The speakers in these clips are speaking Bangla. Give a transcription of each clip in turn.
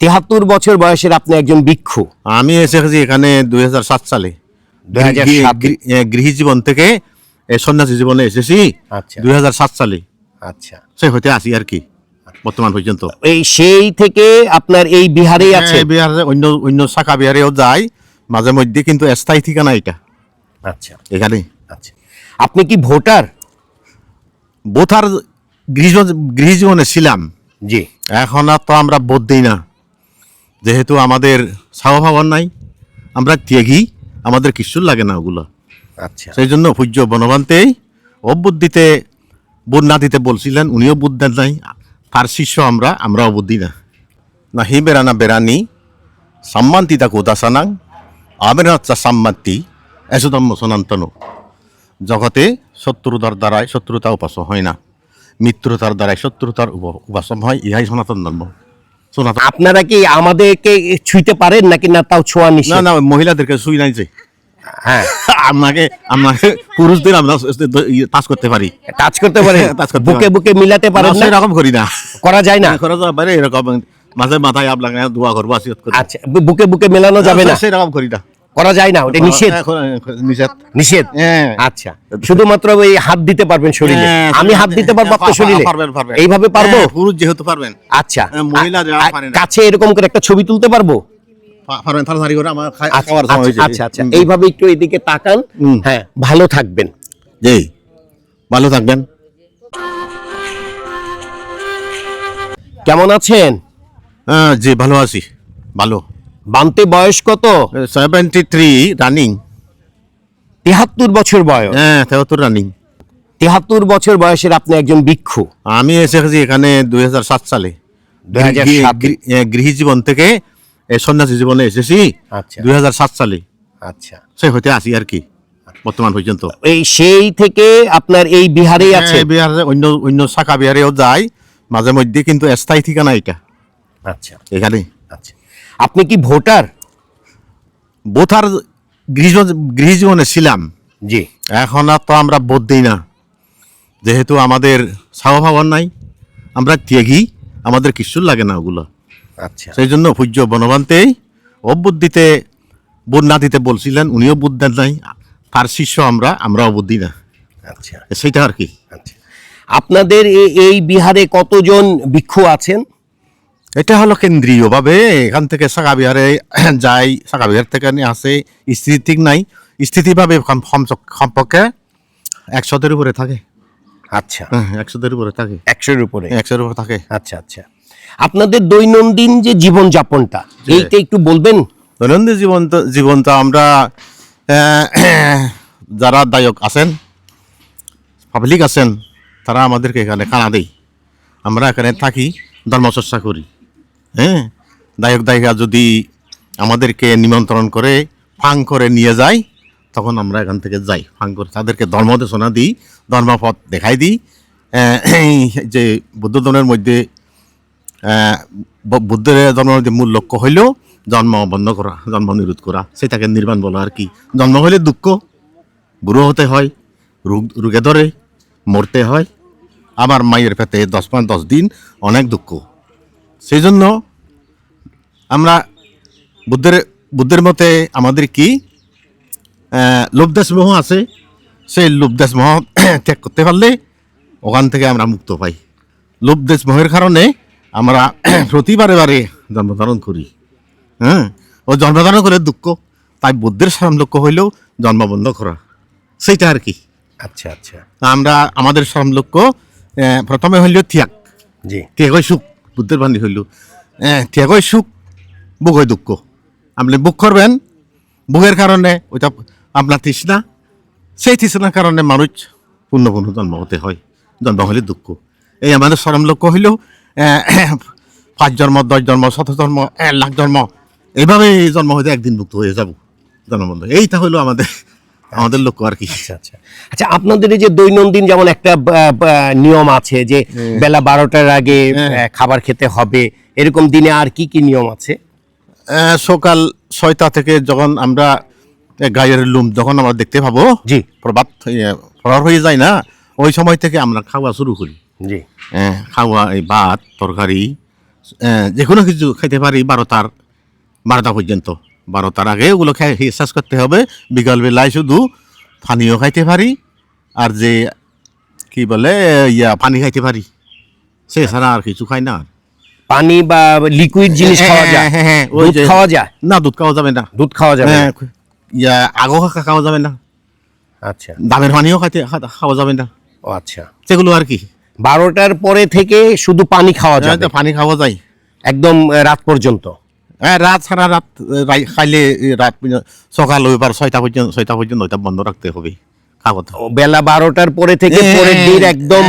তেহাত্তর বছর বয়সের আপনি একজন ভিক্ষু। আমি এসেছি এখানে দুই সাত সালে। 2007 গৃহ- জীবন থেকে সন্ন্যাসী জীবনে এসেছি আচ্ছা। দুই হাজার সাত সালে। আচ্ছা। সে হতে আসি আর কি বর্তমান পর্যন্ত। এই সেই থেকে আপনার এই বিহারেই আছে হ্যাঁ, বিহারে অন্য অন্য শাখা বিহারেও যাই মাঝে মধ্যে কিন্তু স্থায়ী ঠিকানা এটা। আচ্ছা। এখানে। আচ্ছা। আপনি কি ভোটার? ভোটার গৃহ গৃহ জীবনে ছিলাম। জি। এখন আর তো আমরা বোধ দিই না। যেহেতু আমাদের স্বভাবন নাই আমরা ত্যাগী আমাদের কিচ্ছু লাগে না ওগুলো। আচ্ছা। সেই জন্য পূজ্য বনবান্তেই অবুদ্ধিতে না দিতে বলছিলেন উনিও বুধ দেন নাই তার শিষ্য আমরা আমরাও বুদ্ধ না। না হি বেড়ানা বেড়ানি সম্মান্তি তাকে উদাসানাং আমের হচ্ছে সম্মান্তি এসুদম্য সনান্তন জগতে শত্রুতার দ্বারাই শত্রুতা উপাস হয় না মিত্রতার দ্বারাই শত্রুতার উপ- উপাসন হয় ইহাই সনাতন ধর্ম। আপনারা কি আমাদেরকে ছুঁতে পারেন নাকি না তাও ছোঁয়া না নিষেধ? না মহিলাদেরকে ছুঁই নাই যে। হ্যাঁ। আপনাকে আপনাকে পুরুষদের আমরা টাচ করতে পারি। টাচ করতে পারে টাচ করতে বুকে বুকে মিলাতে পারেন না, এরকম করি না। করা যায় না? করা যায় পারে এরকম। মাঝে মাথায় আপনাকে দোয়া করব আচ্ছা বুকে বুকে মেলানো যাবে না? সেরকম করি না। করা যায় না ওটা নিষেধ। নিষেধ। নিষেধ? হ্যাঁ। আচ্ছা শুধুমাত্র ওই হাত দিতে পারবেন শরীরে। হ্যাঁ, আমি হাত দিতে পারব আপনার শরীরে। এইভাবে পারব? হ্যাঁ, পুরুষ যেহেতু পারবেন। আচ্ছা। না। কাছে এরকম করে একটা ছবি তুলতে পারব? আচ্ছা আচ্ছা। আচ্ছা। এইভাবে একটু এদিকে তাকান। হ্যাঁ ভালো থাকবেন। জি। ভালো থাকবেন। কেমন আছেন? হ্যাঁ, জি ভালো আছি। ভালো। বানতে বয়স কত? সেভেন্টি থ্রি রানিং তেহাত্তর বছর বয়স। হ্যাঁ তেহত্তর রানিং তেহাত্তর বছর বয়সের আপনি একজন ভিক্ষু। আমি এসেছি এখানে দুই হাজার সাত সালে। 2007 গৃহ- জীবন থেকে সন্ন্যাসী জীবনে এসেছি আচ্ছা। দুই হাজার সাত সালে। আচ্ছা। সে হতে আসি আর কি বর্তমান পর্যন্ত। এই সেই থেকে আপনার এই বিহারেই আছে হ্যাঁ, বিহারে অন্য অন্য শাখা বিহারেও যায় মাঝে মধ্যে কিন্তু স্থায়ী ঠিকানা এটা। আচ্ছা। এখানে। আচ্ছা। আপনি কি ভোটার? বোথার গৃহ গৃহজীবনে ছিলাম। জি। এখন আর তো আমরা বোধ দিই না। যেহেতু আমাদের স্বভাবন নাই আমরা ত্যাগী আমাদের কিচ্ছু লাগে না ওগুলো। আচ্ছা। সেই জন্য পূজ্য বনবান্তেই অবুদ দিতে বোধ না দিতে বলছিলেন উনিও বুধ দেন নাই। তার শিষ্য আমরা আমরাও বুদ্ধ দিই না। আচ্ছা। সেটা আর কি। আচ্ছা। আপনাদের এই বিহারে কতজন ভিক্ষু আছেন? এটা হলো কেন্দ্রীয়ভাবে এখান থেকে শাখা বিহারে যাই শাখা বিহার থেকে আসে স্থিতি ঠিক নাই। স্থিতিভাবে কমপক্ষে একশোদের উপরে থাকে। আচ্ছা। হ্যাঁ একশোদের উপরে থাকে। একশোর উপরে? একশোর উপরে থাকে। আচ্ছা আচ্ছা। আপনাদের দৈনন্দিন যে জীবন যাপনটা এইটা একটু বলবেন? দৈনন্দিন জীবন জীবনটা আমরা যারা দায়ক আছেন পাবলিক আছেন তারা আমাদেরকে এখানে খানা দেয় আমরা এখানে থাকি ধর্মচর্চা করি। হ্যাঁ? দায়ক দায়িকা যদি আমাদেরকে নিমন্ত্রণ করে, ফাং করে নিয়ে যায়, তখন আমরা এখান থেকে যাই। ফাং করে তাদেরকে ধর্ম দেশনা দিই, ধর্মপথ দেখাই দিই। যে বুদ্ধ ধর্মের মধ্যে বুদ্ধের জন্মের যে মূল লক্ষ্য হইল জন্ম বন্ধ করা, জন্ম নিরোধ করা। সেটাকে নির্মাণ বলা আর কি। জন্ম হলে দুঃখ, বুড়ো হতে হয়, রোগ, রোগে ধরে, মরতে হয়। আমার মায়ের পেটে দশ পাঁচ দশ দিন অনেক দুঃখ। সেই জন্য আমরা বুদ্ধের বুদ্ধের মতে আমাদের কি আহ, লোভদেশ মোহ আছে সেই লোভদেশ মোহ ত্যাগ করতে পারলে ওখান থেকে আমরা মুক্ত পাই। লোভদেশ মোহের কারণে আমরা প্রতিবারে বারে জন্মধারণ করি। হ্যাঁ? ও জন্মধারণ করে দুঃখ তাই বুদ্ধের সাম লক্ষ্য হইলেও জন্ম বন্ধ করা। সেইটা আর কি। আচ্ছা আচ্ছা। আমরা আমাদের সাম লক্ষ্য প্রথমে হইল ত্যাগ। জি। ত্যাগই সুখ। বুদ্ধের বাণী হইল। আহ, ত্যাগই সুখ বুকই দুঃখ। আপনি বুক করবেন বুকের কারণে ওইটা আপনার তৃষ্ণা সেই তৃষ্ণার কারণে মানুষ পূর্ণ পূর্ণ জন্ম হতে হয় জন্ম হলে দুঃখ। এই আমাদের চরম লক্ষ্য হইল আহ, পাঁচ জন্ম দশ জন্ম শত জন্ম এক লাখ জন্ম এইভাবে এই জন্ম হইতে একদিন মুক্ত হয়ে যাব জন্মবন্ধ এইটা হইল আমাদের আমাদের লক্ষ্য আর কি। আচ্ছা আচ্ছা। আচ্ছা আপনাদের এই যে দৈনন্দিন যেমন একটা নিয়ম আছে যে বেলা বারোটার আগে হ্যাঁ। খাবার খেতে হবে এরকম দিনে আর কি কি নিয়ম আছে? সকাল ছয়টা থেকে যখন আমরা গায়ের লুম যখন আমরা দেখতে পাবো জি। প্রভাত ইয়ে, প্রহার হয়ে যায় না ওই সময় থেকে আমরা খাওয়া শুরু করি। জি। খাওয়া এই ভাত তরকারি যে কোনো কিছু খাইতে পারি বারোটার বারোটা পর্যন্ত। বারোটার আগে ওগুলো খাই শেষ করতে হবে। বিকালবেলায় শুধু পানিও খাইতে পারি আর যে কি বলে ইয়া পানি খাইতে পারি। সে ছাড়া আর কিছু খাই না। পানি বা লিকুইড জিনিস খাওয়া যায়? হ্যাঁ, হ্যাঁ, ওই দুধ যে- খাওয়া যায়? না দুধ খাওয়া যাবে না। দুধ খাওয়া যাবে? না? হ্যাঁ, ইয়া আগো খাওয়া যাবে না। আচ্ছা। দামের পানিও খাইতে খাওয়া যাবে না। ও আচ্ছা। সেগুলো আর কি। বারোটার পরে থেকে শুধু পানি খাওয়া যায় পানি খাওয়া যায়। একদম রাত পর্যন্ত? হ্যাঁ রাত সারা রাত খাইলে রাত সকাল এবার ছয়টা পর্যন্ত ছয়টা পর্যন্ত ওইটা বন্ধ রাখতে হবে খাওয়া বেলা বারোটার পরে থেকে পরের দিন একদম।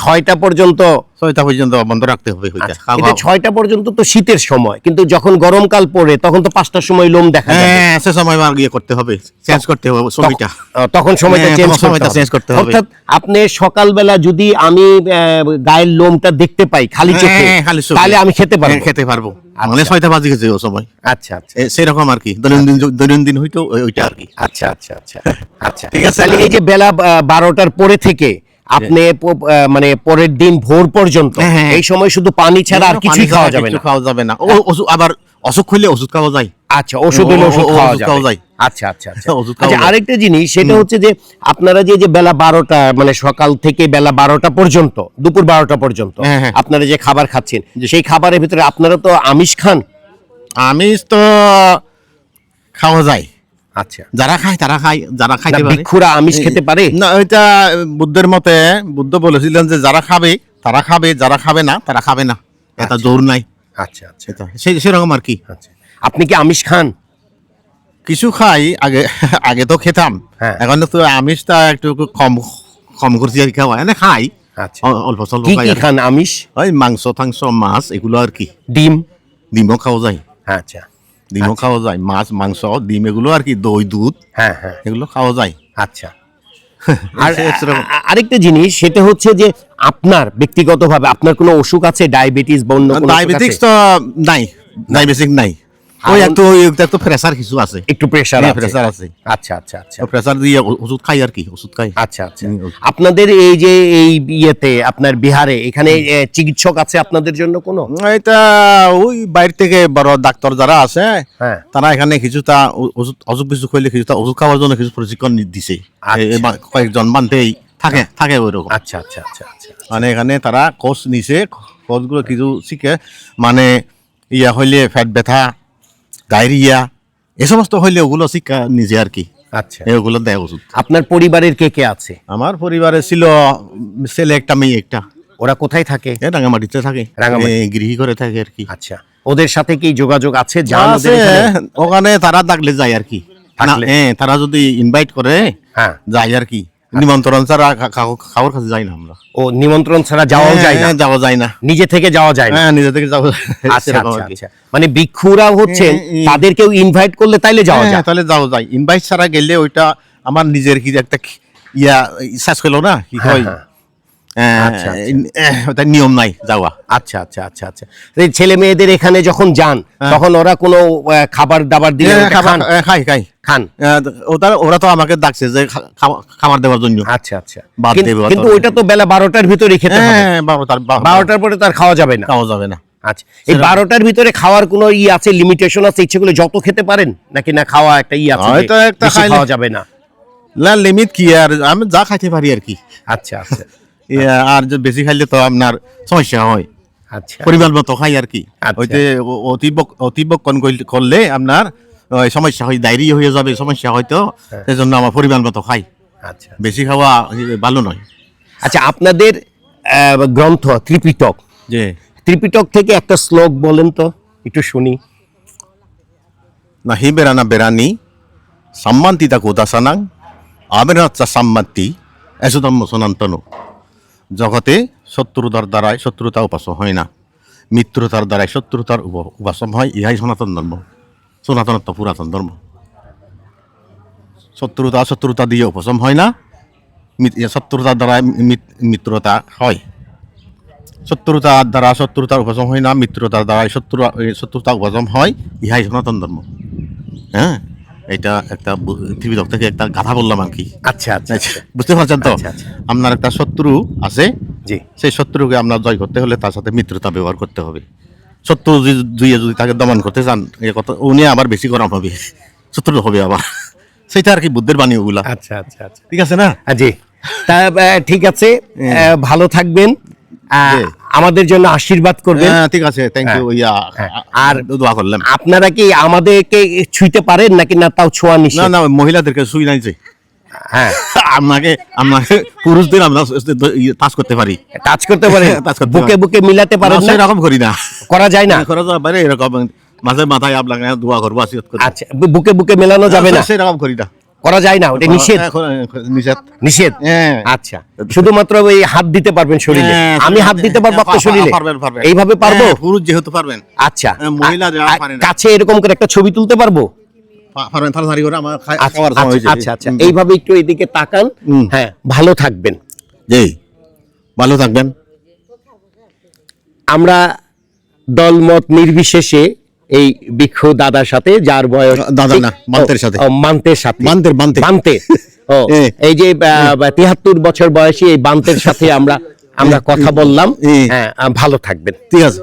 ছয়টা পর্যন্ত ছয়টা পর্যন্ত বন্ধ রাখতে হবে আচ্ছা, ছয়টা পর্যন্ত তো শীতের সময় কিন্তু যখন গরমকাল পড়ে তখন তো পাঁচটার সময় লোম দেখা যায় হ্যাঁ সে সময় আমার ইয়ে করতে হবে চেঞ্জ করতে হবে সময়টা। তখন সময়টা চেঞ্জ সময়টা change করতে হবে। অর্থাৎ আপনি সকালবেলা যদি আমি গায়ের লোমটা দেখতে পাই খালি চোখে। তাহলে আমি খেতে পারব। খেতে পারব। মানে ছয়টা বাজে গেছে ও সময়। আচ্ছা আচ্ছা। সেরকম আর কি। দৈনন্দিন দৈনন্দিন হইতো ওইটা আর কি। আচ্ছা আচ্ছা আচ্ছা। আচ্ছা। ঠিক আছে। তাহলে এই যে বেলা বারোটার পরে থেকে আপনি আহ, মানে পরের দিন ভোর পর্যন্ত হ্যাঁ, হ্যাঁ। এই সময় শুধু পানি ছাড়া আর কিছুই খাওয়া যাবে না। খাওয়া যাবে না। আবার অসুখ হইলে ওষুধ খাওয়া যায়। আচ্ছা ওষুধ হলে ওষুধ খাওয়া যায়। আচ্ছা আচ্ছা আচ্ছা। খাওয়া আচ্ছা। আরেকটা জিনিস সেটা হচ্ছে যে আপনারা যে যে বেলা বারোটা মানে সকাল থেকে বেলা বারোটা পর্যন্ত দুপুর বারোটা পর্যন্ত হ্যাঁ, হ্যাঁ। আপনারা যে খাবার খাচ্ছেন সেই খাবারের ভিতরে আপনারা তো আমিষ খান? আমিষ তো খাওয়া যায়। আচ্ছা। যারা খায় তারা খায় যারা খাইতে পারে। ভিক্ষুরা আমিষ খেতে পারে? না ওইটা বুদ্ধের মতে বুদ্ধ বলেছিলেন যে যারা খাবে তারা খাবে যারা খাবে না তারা খাবে না। এটা জোর নাই। আচ্ছা আচ্ছা। সেরকম আর কি। আচ্ছা। আপনি কি আমিষ খান? কিছু খাই আগে আগে তো খেতাম। হ্যাঁ। এখন তো আমিষটা একটু কম কম করছি আর কি খাওয়া এনে খাই। আচ্ছা। অল্প স্বল্প খাই। খান আমিষ? ওই মাংস টাংস মাছ এগুলো আর কি। ডিম? ডিমও খাওয়া যায়। আচ্ছা। ডিমও খাওয়া যায়। মাছ মাংস ডিম এগুলো আর কি দই দুধ হ্যাঁ হ্যাঁ। এগুলো খাওয়া যায়। আচ্ছা। আর আরেকটা জিনিস সেটা হচ্ছে যে আপনার ব্যক্তিগতভাবে আপনার কোনো অসুখ আছে? ডায়াবেটিস বা অন্য আছে? তো নাই। ডায়াবেটিক নাই। ওই একটু একটু প্রেসার কিছু আছে। একটু প্রেশার হ্যাঁ, আছে। pressure আছে। আচ্ছা আচ্ছা আচ্ছা। প্রেসার দিয়ে ওষুধ খাই আর কি ওষুধ খাই আচ্ছা আচ্ছা। আপনাদের এই যে এই ইয়েতে আপনার বিহারে এখানে চিকিৎসক আছে আপনাদের জন্য কোনো? এটা ওই বাইরে থেকে বড় ডাক্তার যারা আছে হ্যাঁ। তারা এখানে কিছুটা ওষুধ অসুখ বিসুখ হইলে কিছুটা ওষুধ খাওয়ার জন্য কিছু প্রশিক্ষণ দিছে। আচ্ছা। কয়েকজন বানতেই থাকে থাকে ওই রকম। আচ্ছা আচ্ছা আচ্ছা আচ্ছা। মানে এখানে তারা কোর্স নিছে কোর্সগুলো কিছু শিখে মানে ইয়া হইলে ফ্যাট ব্যথা ডায়রিয়া এ সমস্ত হইলে ওগুলো শিক্ষা নিজে আর কি। আচ্ছা। ওগুলো দেয় ওষুধ। আপনার পরিবারের কে কে আছে? আমার পরিবারে ছিল ছেলে একটা মেয়ে একটা। ওরা কোথায় থাকে? রাঙামাটিতে থাকে। গৃহী করে থাকে আর কি। আচ্ছা। ওদের সাথে কি যোগাযোগ আছে? ওখানে তারা ডাকলে যায় আর কি? এ, তারা যদি ইনভাইট করে হ্যাঁ। যায় আর কি। নিমন্ত্রণ ছাড়া খাওয়ার কাছে যাই না আমরা। ও নিমন্ত্রণ ছাড়া যাওয়াও যায় না? হ্যাঁ, যাওয়া যায় না। নিজে থেকে যাওয়া যায় না? হ্যাঁ নিজে থেকে যাওয়া আচ্ছা আচ্ছা। আচ্ছা। মানে ভিক্ষুরা হচ্ছে তাদের কেউ তাদেরকেও ইনভাইট করলে তাইলে যাওয়া হ্যাঁ, যায়। তাহলে যাওয়া যায়। ইনভাইট ছাড়া গেলে ওইটা আমার নিজের কি একটা ইয়া ইচ্ছা ছিল না? কি হ্যাঁ, নিয়ম নাই যাওয়া। আচ্ছা আচ্ছা আচ্ছা আচ্ছা। ছেলে মেয়েদের এখানে যখন যান তখন ওরা কোনো খাবার দাবার হ্যাঁ, হ্যাঁ, খাই খাই। খান? ওটা ওরা তো আমাকে ডাকছে যে খাবার দেওয়ার জন্য। আচ্ছা আচ্ছা। কিন্তু- ওইটা তো বেলা বারোটার ভিতরে খেতে হবে। হ্যাঁ বারোটার পরে তো আর খাওয়া যাবে না। খাওয়া যাবে না। আচ্ছা এই বারোটার ভিতরে খাওয়ার কোনো ই আছে লিমিটেশন আছে? ইচ্ছে করলে যত খেতে পারেন? নাকি না খাওয়া একটা ই আছে হয়তো একটা খাওয়া যাবে না? না লিমিট কি? আর আমি যা খাইতে পারি আর কি। আচ্ছা আচ্ছা। আর বেশি খাইলে তো আপনার সমস্যা হয়। আচ্ছা। পরিমাণ মতো খাই আর কি। আচ্ছা। ওইতে ও- অতিবক্ষণ করলে আপনার সমস্যা হয় ডায়রি হয়ে যাবে সমস্যা হয়তো হ্যাঁ। সেজন্য আমার পরিমাণ মতো খাই। আচ্ছা। বেশি খাওয়া ভালো নয়। আচ্ছা আপনাদের গ্রন্থ ত্রিপিটক। যে ত্রিপিটক থেকে একটা শ্লোক বলেন তো একটু শুনি। নাহি বেড়ানা বেড়ানি সম্মান্তি তাকে উদাসানাং আবেরাচ্ছা সম্মান্তি এসুদম্ম সনান্তন। জগতে শত্রুতার দ্বারাই শত্রুতা উপাস হয় না। মিত্রতার দ্বারাই শত্রুতার উপ- উপাসন হয়, ইহাই সনাতন ধর্ম। সনাতনত্ব পুরাতন ধর্ম। শত্রুতা শত্রুতা দিয়ে উপশম হয় না শত্রুতার দ্বারা মিত্রতা হয়। শত্রুতার দ্বারা শত্রুতার উপশম হয় না, মিত্রতার দ্বারা শত্রু শত্রুতা উপশম হয়, ইহাই সনাতন ধর্ম। হ্যাঁ? এটা একটা ত্রিবিধক থেকে একটা গাথা বললাম আর কি। আচ্ছা আচ্ছা আচ্ছা। বুঝতে পারছেন তো? আচ্ছা, আচ্ছা। আপনার একটা শত্রু আছে। জি। সেই শত্রুকে আপনার জয় করতে হলে তার সাথে মিত্রতা ব্যবহার করতে হবে। শত্রু যদি যদি তাকে দমন করতে চান এ কথা উনি আবার বেশি গরম হবে। সত্তর হবে আবার। সেটা আর কি বুদ্ধের বাণী ওগুলা। আচ্ছা আচ্ছা আচ্ছা। ঠিক আছে না? জি। তা ঠিক আছে। ভালো থাকবেন। আমাদের জন্য আশীর্বাদ করবেন। হ্যাঁ ঠিক আছে থ্যাংক ইউ ইয়া হ্যাঁ। আর দোয়া করলাম। আপনারা কি আমাদেরকে পারেন নাকি না তাও ছোঁয়া না না মহিলাদেরকে শুই নাই যে। হ্যাঁ। আপনাকে আপনাকে পুরুষদের আমরা টাচ করতে পারি। টাচ করতে Touch করতে বুকে বুকে মিলাতে পারেন না? সেরকম করি না। করা যায় না? করা যাবে বাইরে এরকম। মাঝে মাথায় আপনাকে দোয়া করব আশীর্বাদ করব। আচ্ছা বুকে বুকে মেলানো যাবে না? সেরকম করি না। করা যায় না ওটা নিষেধ। নিষেধ। নিষেধ? হ্যাঁ। আচ্ছা শুধুমাত্র ওই হাত দিতে পারবেন শরীরে। হ্যাঁ, আমি হাত দিতে পারব হ্যাঁ, আপনার শরীরে। এইভাবে পারব? পুরুষ যেহেতু পারবেন। আচ্ছা। কাছে এরকম করে একটা ছবি তুলতে পারব? আচ্ছা আচ্ছা, আচ্ছা আচ্ছা। এইভাবে একটু এদিকে তাকান। হ্যাঁ ভালো থাকবেন। জি। ভালো থাকবেন। আমরা দলমত নির্বিশেষে এই ভিক্ষু দাদার সাথে যার বয়স দাদা না, মান্তের সাথে। মান্তের সাথে। মান্তের, মান্তে। মান্তে। ও এই যে তিয়াত্তর বছর বয়সী এই বান্তের সাথে আমরা আমরা কথা বললাম। হ্যাঁ ভালো থাকবেন। ঠিক আছে।